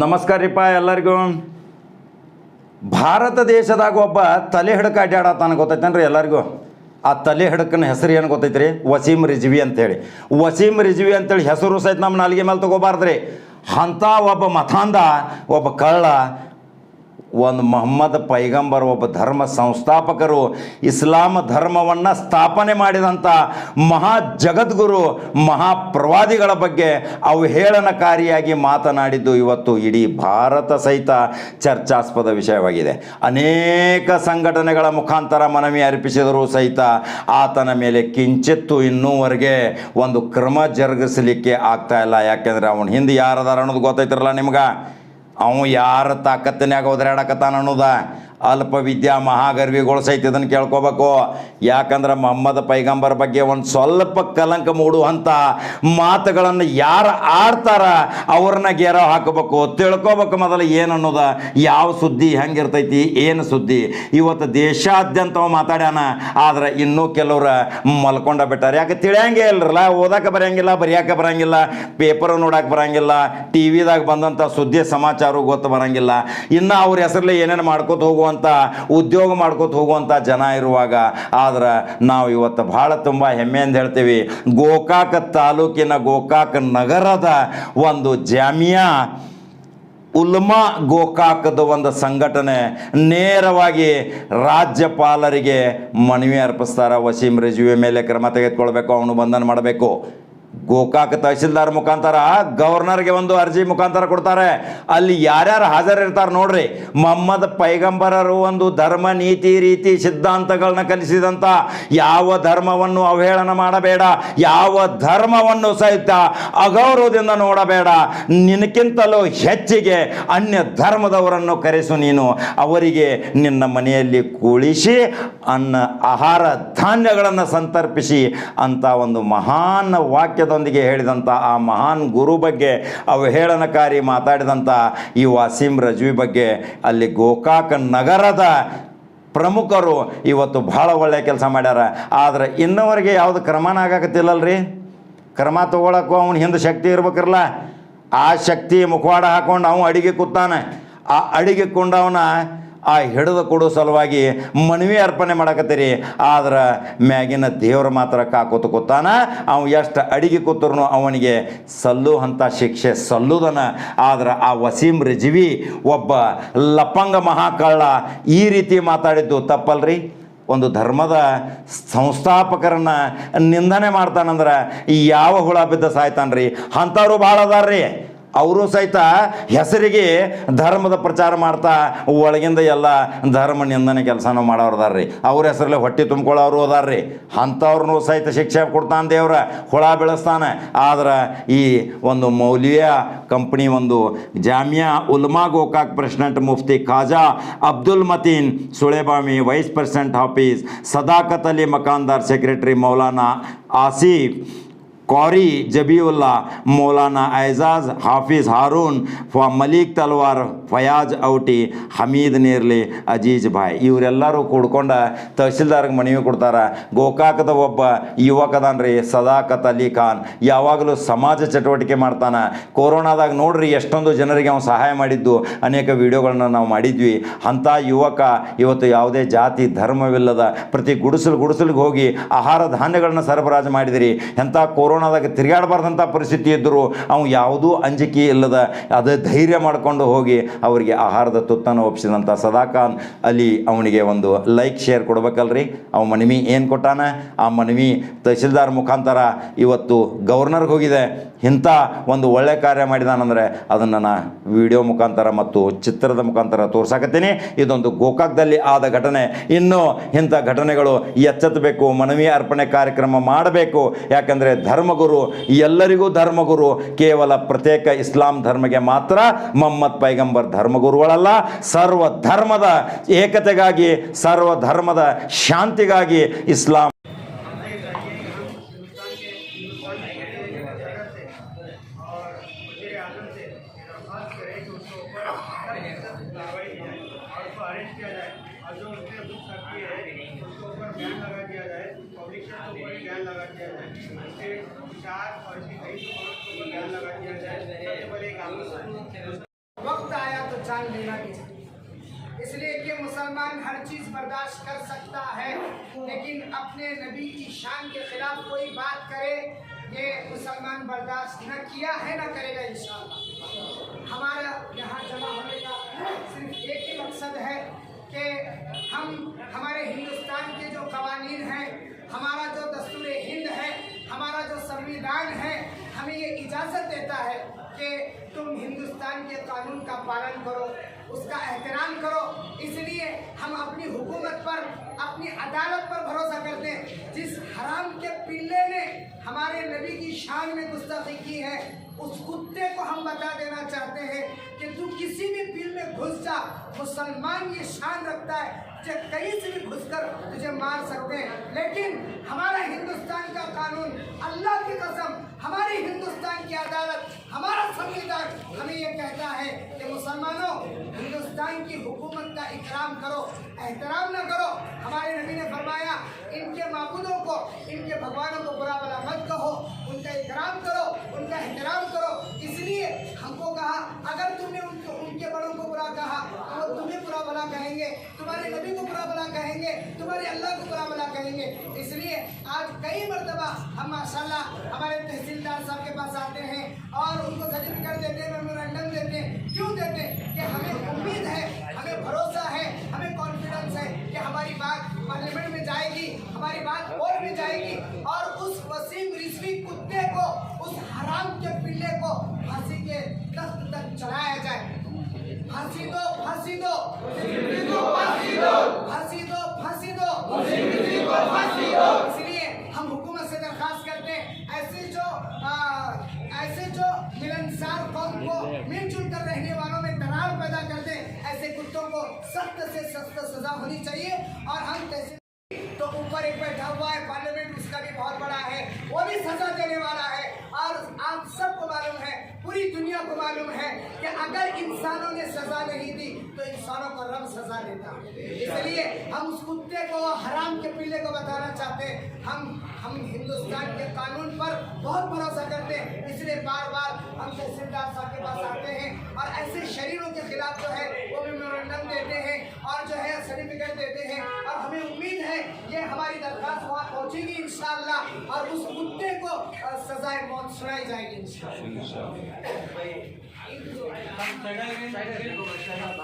ನಮಸ್ಕಾರ ರೀಪ ಎಲ್ಲರಿಗೂ. ಭಾರತ ದೇಶದಾಗ ಒಬ್ಬ ತಲೆ ಹಿಡಕ ಅಡ್ಡಾಡತ್ತಾನ ಗೊತ್ತೈತೇನ್ರಿ ಎಲ್ಲರಿಗೂ? ಆ ತಲೆ ಹಿಡಕನ ಹೆಸರು ಏನು ಗೊತ್ತೈತ್ರಿ? ವಸೀಮ್ ರಿಜ್ವಿ ಅಂತೇಳಿ. ವಸೀಮ್ ರಿಜ್ವಿ ಅಂತೇಳಿ ಹೆಸರು ಸಹಿತ ನಮ್ಮ ನಾಲಿಗೆ ಮೇಲೆ ತಗೋಬಾರ್ದ್ರಿ. ಅಂಥ ಒಬ್ಬ ಮತಾಂಧ ಒಬ್ಬ ಕಳ್ಳ ಒಂದು ಮೊಹಮ್ಮದ್ ಪೈಗಂಬರ್ ಒಬ್ಬ ಧರ್ಮ ಸಂಸ್ಥಾಪಕರು ಇಸ್ಲಾಂ ಧರ್ಮವನ್ನು ಸ್ಥಾಪನೆ ಮಾಡಿದಂಥ ಮಹಾ ಜಗದ್ಗುರು ಮಹಾಪ್ರವಾದಿಗಳ ಬಗ್ಗೆ ಅವಹೇಳನಕಾರಿಯಾಗಿ ಮಾತನಾಡಿದ್ದು ಇವತ್ತು ಇಡೀ ಭಾರತ ಸಹಿತ ಚರ್ಚಾಸ್ಪದ ವಿಷಯವಾಗಿದೆ. ಅನೇಕ ಸಂಘಟನೆಗಳ ಮುಖಾಂತರ ಮನವಿ ಅರ್ಪಿಸಿದರೂ ಸಹಿತ ಆತನ ಮೇಲೆ ಕಿಂಚಿತ್ತು ಇನ್ನೂವರೆಗೆ ಒಂದು ಕ್ರಮ ಜರುಗಿಸಲಿಕ್ಕೆ ಆಗ್ತಾ ಇಲ್ಲ. ಯಾಕೆಂದರೆ ಅವನ ಹಿಂದೆ ಯಾರದಾರ ಅನ್ನೋದು ಗೊತ್ತೈತಿರಲ್ಲ ನಿಮ್ಗೆ? ಅವ ಯಾರ ತಾಕತ್ತಿನ್ಯಾಗ ಒದರಾಡಕತ್ತಾನ ಅನ್ನೋದ ಅಲ್ಪ ವಿದ್ಯಾ ಮಹಾಗರ್ವಿಗಳು ಸಹಿತ ಇದನ್ನು ಕೇಳ್ಕೋಬೇಕು. ಯಾಕಂದ್ರೆ ಮೊಹಮ್ಮದ್ ಪೈಗಂಬರ್ ಬಗ್ಗೆ ಒಂದು ಸ್ವಲ್ಪ ಕಲಂಕ ಮೂಡುವಂಥ ಮಾತುಗಳನ್ನು ಯಾರು ಆಡ್ತಾರ ಅವ್ರನ್ನ ಗೇರ ಹಾಕಬೇಕು. ತಿಳ್ಕೊಬೇಕು ಮೊದಲು ಏನು ಅನ್ನೋದ ಯಾವ ಸುದ್ದಿ ಹೆಂಗಿರ್ತೈತಿ, ಏನು ಸುದ್ದಿ. ಇವತ್ತು ದೇಶಾದ್ಯಂತ ಮಾತಾಡ್ಯಾನ, ಆದ್ರೆ ಇನ್ನೂ ಕೆಲವರು ಮಲ್ಕೊಂಡ ಬಿಟ್ಟಾರೆ. ಯಾಕೆ ತಿಳಿಯಂಗೆ ಇಲ್ರಲ್ಲ ಓದಕ್ಕೆ ಬರೆಯಂಗಿಲ್ಲ ಬರೆಯಕ್ಕೆ ಬರಂಗಿಲ್ಲ, ಪೇಪರ್ ನೋಡಕ್ಕೆ ಬರಂಗಿಲ್ಲ ಟಿ ವಿದಾಗ ಬಂದಂಥ ಸುದ್ದಿ ಸಮಾಚಾರ ಗೊತ್ತು ಬರಂಗಿಲ್ಲ. ಇನ್ನು ಅವ್ರ ಹೆಸರಲ್ಲಿ ಏನೇನು ಮಾಡ್ಕೋತ ಹೋಗುವಂಥ ಉದ್ಯೋಗ ಮಾಡ್ಕೊತ ಹೋಗುವಂಥ ಜನ ಇರುವಾಗ, ಆದ್ರೆ ನಾವು ಇವತ್ತು ಭಾಳ ತುಂಬ ಹೆಮ್ಮೆಯಿಂದ ಹೇಳ್ತೀವಿ, ಗೋಕಾಕ ತಾಲೂಕಿನ ಗೋಕಾಕ ನಗರದ ಒಂದು ಜಾಮಿಯಾ ಉಲ್ಮಾ ಗೋಕಾಕದ ಒಂದು ಸಂಘಟನೆ ನೇರವಾಗಿ ರಾಜ್ಯಪಾಲರಿಗೆ ಮನವಿ ಅರ್ಪಿಸ್ತಾರ. ವಸೀಂ ರಿಜುವೆ ಮೇಲೆ ಕ್ರಮ ತೆಗೆದುಕೊಳ್ಬೇಕು, ಅವನು ಬಂಧನ ಮಾಡಬೇಕು. ಗೋಕಾಕ್ ತಹಶೀಲ್ದಾರ್ ಮುಖಾಂತರ ಗವರ್ನರ್ಗೆ ಒಂದು ಅರ್ಜಿ ಮುಖಾಂತರ ಕೊಡ್ತಾರೆ. ಅಲ್ಲಿ ಯಾರ್ಯಾರು ಹಾಜರಿರ್ತಾರೆ ನೋಡ್ರಿ. ಮೊಹಮ್ಮದ್ ಪೈಗಂಬರರು ಒಂದು ಧರ್ಮ, ನೀತಿ, ರೀತಿ ಸಿದ್ಧಾಂತಗಳನ್ನ ಕಲಿಸಿದಂಥ ಯಾವ ಧರ್ಮವನ್ನು ಅವಹೇಳನ ಮಾಡಬೇಡ. ಯಾವ ಧರ್ಮವನ್ನು ಸಹಿತ ಅಗೌರವದಿಂದ ನೋಡಬೇಡ. ನಿನಕ್ಕಿಂತಲೂ ಹೆಚ್ಚಿಗೆ ಅನ್ಯ ಧರ್ಮದವರನ್ನು ಕರೆಸು ನೀನು. ಅವರಿಗೆ ನಿನ್ನ ಮನೆಯಲ್ಲಿ ಕುಳಿಸಿ, ಅನ್ನ, ಆಹಾರ ಧಾನ್ಯಗಳನ್ನು ಸಂತರ್ಪಿಸಿ ಅಂತ ಒಂದು ಮಹಾನ್ ವಾಕ್ಯದೊಂದಿಗೆ ಹೇಳಿದಂಥ ಆ ಮಹಾನ್ ಗುರು ಬಗ್ಗೆ, ಅವಹೇಳನಕಾರಿ ಮಾತಾಡಿದಂಥ ಈ ವಾಸೀಂ ರಜ್ವಿ ಬಗ್ಗೆ ಅಲ್ಲಿ ಗೋಕಾಕ ನಗರದ ಪ್ರಮುಖರು ಇವತ್ತು ಭಾಳ ಒಳ್ಳೆಯ ಕೆಲಸ ಮಾಡ್ಯಾರ. ಆದರೆ ಇನ್ನವರೆಗೆ ಯಾವುದು ಕ್ರಮನ ಆಗಾಕತ್ತಿಲ್ಲಲ್ರಿ? ಕ್ರಮ ತೊಗೊಳಕ್ಕೂ ಅವನ ಹಿಂದೆ ಶಕ್ತಿ ಇರ್ಬೇಕಿರಲ್ಲ ಆ ಶಕ್ತಿ ಮುಖವಾಡ ಹಾಕೊಂಡು ಅವನು ಅಡಿಗೆ ಕೂತಾನೆ. ಆ ಅಡಿಗೆ ಕೊಂಡವನ ಆ ಹಿಡಿದು ಕೊಡೋ ಸಲುವಾಗಿ ಮನವಿ ಅರ್ಪಣೆ ಮಾಡಕತ್ತೀರಿ. ಆದ್ರೆ ಮ್ಯಾಗಿನ ದೇವ್ರ ಮಾತ್ರ ಕಾಕೋತ ಕೂತಾನ. ಅವ ಎಷ್ಟು ಅಡಿಗೆ ಕೂತರು ಅವನಿಗೆ ಸಲ್ಲು ಅಂತ ಶಿಕ್ಷೆ ಸಲ್ಲುದನ. ಆದ್ರೆ ಆ ವಸೀಂ ರಿಜವಿ ಒಬ್ಬ ಲಪಂಗ ಮಹಾಕಳ್ಳ ಈ ರೀತಿ ಮಾತಾಡಿದ್ದು ತಪ್ಪಲ್ರಿ? ಒಂದು ಧರ್ಮದ ಸಂಸ್ಥಾಪಕರನ್ನ ನಿಂದನೆ ಮಾಡ್ತಾನಂದ್ರೆ ಯಾವ ಹುಳ ಬಿದ್ದ ಸಾಯ್ತಾನ್ರಿ? ಅಂಥವ್ರು ಭಾಳ ಅದಾರ್ರಿ ಅವರು ಸಹಿತ ಹೆಸರಿಗೆ ಧರ್ಮದ ಪ್ರಚಾರ ಮಾಡ್ತಾ ಒಳಗಿಂದ ಎಲ್ಲ ಧರ್ಮ ನಿಂದನೆ ಕೆಲಸನೂ ಮಾಡೋರು ರೀ ಅವ್ರ ಹೆಸರಲ್ಲೇ ಹೊಟ್ಟೆ ತುಂಬ್ಕೊಳ್ಳೋರು ಅದಾರ್ರಿ. ಅಂಥವ್ರನ್ನೂ ಸಹಿತ ಶಿಕ್ಷೆ ಕೊಡ್ತಾನೆ ದೇವ್ರ, ಹುಳ ಬೆಳೆಸ್ತಾನೆ. ಆದ್ರೆ ಈ ಒಂದು ಮೌಲ್ಯ ಕಂಪ್ನಿ ಒಂದು Jamia Ulama Gokak president Mufti Khaja Abdul Mateen Sulebhavi vice president office, Sadakat Ali Makandar secretary Maulana Asif कौरी जबी मौलाना एजाज हाफिज़ हारून व मलिक तलवार ಫಯಾಜ್ ಔಟಿ, ಹಮೀದ್ ನೇರ್ಲಿ, ಅಜೀಜ್ ಭಾಯ್ ಇವರೆಲ್ಲರೂ ಕೂಡ್ಕೊಂಡು ತಹಸೀಲ್ದಾರ್ಗೆ ಮನವಿ ಕೊಡ್ತಾರೆ, ಗೋಕಾಕದ ಒಬ್ಬ ಯುವಕದಾನ್ರಿ ಸದಾಕತ್ ಅಲಿ ಖಾನ್. ಯಾವಾಗಲೂ ಸಮಾಜ ಚಟುವಟಿಕೆ ಮಾಡ್ತಾನೆ. ಕೊರೋನಾದಾಗ ನೋಡ್ರಿ ಎಷ್ಟೊಂದು ಜನರಿಗೆ ಅವನು ಸಹಾಯ ಮಾಡಿದ್ದು. ಅನೇಕ ವಿಡಿಯೋಗಳನ್ನ ನಾವು ಮಾಡಿದ್ವಿ. ಅಂಥ ಯುವಕ ಇವತ್ತು ಯಾವುದೇ ಜಾತಿ, ಧರ್ಮವಿಲ್ಲದ ಪ್ರತಿ ಗುಡಿಸಲು ಗುಡಿಸಲಿಗೆ ಹೋಗಿ ಆಹಾರ ಧಾನ್ಯಗಳನ್ನ ಸರಬರಾಜು ಮಾಡಿದಿರಿ. ಎಂಥ ಕೊರೋನಾದಾಗ ತಿರುಗಾಡಬಾರ್ದಂಥ ಪರಿಸ್ಥಿತಿ ಇದ್ದರೂ ಅವನು ಯಾವುದೂ ಅಂಜಿಕೆ ಇಲ್ಲದ, ಅದೇ ಧೈರ್ಯ ಮಾಡಿಕೊಂಡು ಹೋಗಿ ಅವರಿಗೆ ಆಹಾರದ ತುತ್ತನ್ನು ಒಪ್ಪಿಸಿದಂಥ ಸದಾಖಾನ್ ಅಲಿ ಅವನಿಗೆ ಒಂದು ಲೈಕ್ ಶೇರ್ ಕೊಡ್ಬೇಕಲ್ರಿ. ಅವ ಮನವಿ ಏನು ಕೊಟ್ಟಾನ? ಆ ಮನವಿ ತಹಸೀಲ್ದಾರ್ ಮುಖಾಂತರ ಇವತ್ತು ಗವರ್ನರ್ಗೆ ಹೋಗಿದೆ. ಇಂಥ ಒಂದು ಒಳ್ಳೆ ಕಾರ್ಯ ಮಾಡಿದಾನಂದರೆ ಅದನ್ನು ನಾನು ವಿಡಿಯೋ ಮುಖಾಂತರ ಮತ್ತು ಚಿತ್ರದ ಮುಖಾಂತರ ತೋರ್ಸಾಕತ್ತೀನಿ. ಇದೊಂದು ಗೋಕಾಕ್ದಲ್ಲಿ ಆದ ಘಟನೆ. ಇನ್ನು ಇಂಥ ಘಟನೆಗಳು ಎಚ್ಚೆತ್ತಬೇಕು, ಮನವಿ ಅರ್ಪಣೆ ಕಾರ್ಯಕ್ರಮ ಮಾಡಬೇಕು. ಯಾಕಂದರೆ ಧರ್ಮಗುರು, ಎಲ್ಲರಿಗೂ ಧರ್ಮಗುರು, ಕೇವಲ ಪ್ರತ್ಯೇಕ ಇಸ್ಲಾಂ ಧರ್ಮಗೆ ಮಾತ್ರ ಮೊಹಮ್ಮದ್ ಪೈಗಂಬರ್ ಧರ್ಮಗುರುಗಳಲ್ಲ ಸರ್ವ ಧರ್ಮದ ಏಕತೆಗಾಗಿ ಸರ್ವ ಧರ್ಮದ ಶಾಂತಿಗಾಗಿ ಇಸ್ಲಾಂ और वजीर आजम से दरख्वास्त करें कि उसके ऊपर कार्रवाई की जाए और उसको अरेस्ट किया जाए और जो उसने बुक करती है उसके ऊपर बैन लगा दिया जाए पब्लिशर के ऊपर बैन लगा दिया जाए उसके चार और इसकी कई दुकानों के ऊपर बैन लगा दिया जाए सबसे पहले एक आंदोलन जान लेना भी चाहिए इसलिए कि मुसलमान हर चीज़ बर्दाश्त कर सकता है, लेकिन अपने नबी की शान के खिलाफ कोई बात करे, ये मुसलमान बर्दाश्त न किया है, न करेगा इन हमारा यहाँ जमा होने का सिर्फ़ एक ही मकसद है कि हम हमारे हिंदुस्तान के जो कवानीन हैं, हमारा जो दस्तूर हिंद है, हमारा जो संविधान है, हमें ये इजाज़त देता है। कि तुम हिंदुस्तान के कानून का पालन करो, उसका एहतराम करो। इसलिए हम अपनी हुकूमत पर, अपनी अदालत पर भरोसा करते हैं। जिस हराम के पिल्ले ने हमारे नबी की शान में गुस्ताखी की है, उस कुत्ते को हम बता देना चाहते हैं कि तू किसी भी बिल में घुस जा, मुसलमान ये शान रखता है कि कहीं से भी घुसकर तुझे मार सकते हैं। लेकिन कानून, अल्लाह की कसम, हमारी हिंदुस्तान की अदालत, हमारा संविधान हमें ये कहता है कि मुसलमानों, हिंदुस्तान की हुकूमत का इकराम करो, एहतराम न करो। हमारे नबी ने फरमाया, इनके माबूदों को, इनके भगवानों को बुरा भला मत कहो, उनका इकराम करो, उनका एहतराम करो। इसलिए हमको कहा, अगर तुमने उनको बड़ों को बुरा कहा तो तुम्हें बुरा भला कहेंगे, तुम्हारे नबी को बुरा कहेंगे, तुम्हारे अल्लाह को बुरा भला कहेंगे। इसलिए आज कई मरतबा हम माशाल्लाह हमारे तहसीलदार साहब के पास आते हैं और उनको सर्टिफिकेट देते हैं मेमोरेंडम देते हैं। क्यों देते हैं? कि हमें उम्मीद है, हमें भरोसा है, हमें कॉन्फिडेंस है कि हमारी बात पार्लियामेंट में जाएगी, हमारी बात और भी जाएगी और उस वसीम रिजवी कुत्ते को, उस हराम के पिल्ले को फांसी के तख्त तक चढ़ाया जाए। फांसी दो फांसी दो फांसी दो फांसी दो फांसी दो फांसी दो इसलिए हम हुकूमत से दरखास्त करते हैं ऐसे जो आ, ऐसे जो मिलनसार कौम को मिलजुल कर रहने वालों में दरार पैदा करते हैं ऐसे कुत्तों को सख्त से सख्त सजा होनी चाहिए और हम तहसील तो ऊपर एक बैठा हुआ है, पार्लियामेंट उसका भी बहुत बड़ा है, वो भी सजा देने वाला है। और आप सबको मालूम है, पूरी दुनिया को मालूम है कि अगर इंसानों ने सजा नहीं दी तो इंसानों को रब सजा देता। इसलिए हम उस कुत्ते को, हराम के पिल्ले को बताना चाहते हम हम हिंदुस्तान के कानून पर बहुत भरोसा करते हैं। इसलिए बार बार हम तहसीलदार साहब के पास आते हैं और ऐसे शरीरों के खिलाफ जो है, वो मेमोरेंडम देते हैं। और जो है सर्टिफिकेट देते हैं। और हमें उम्मीद है ये हमारी दरखास्त वहाँ पहुँचेगी इन और उस मुद्दे को सजाए मौत सुनाई जाएगी इंशाल्लाह।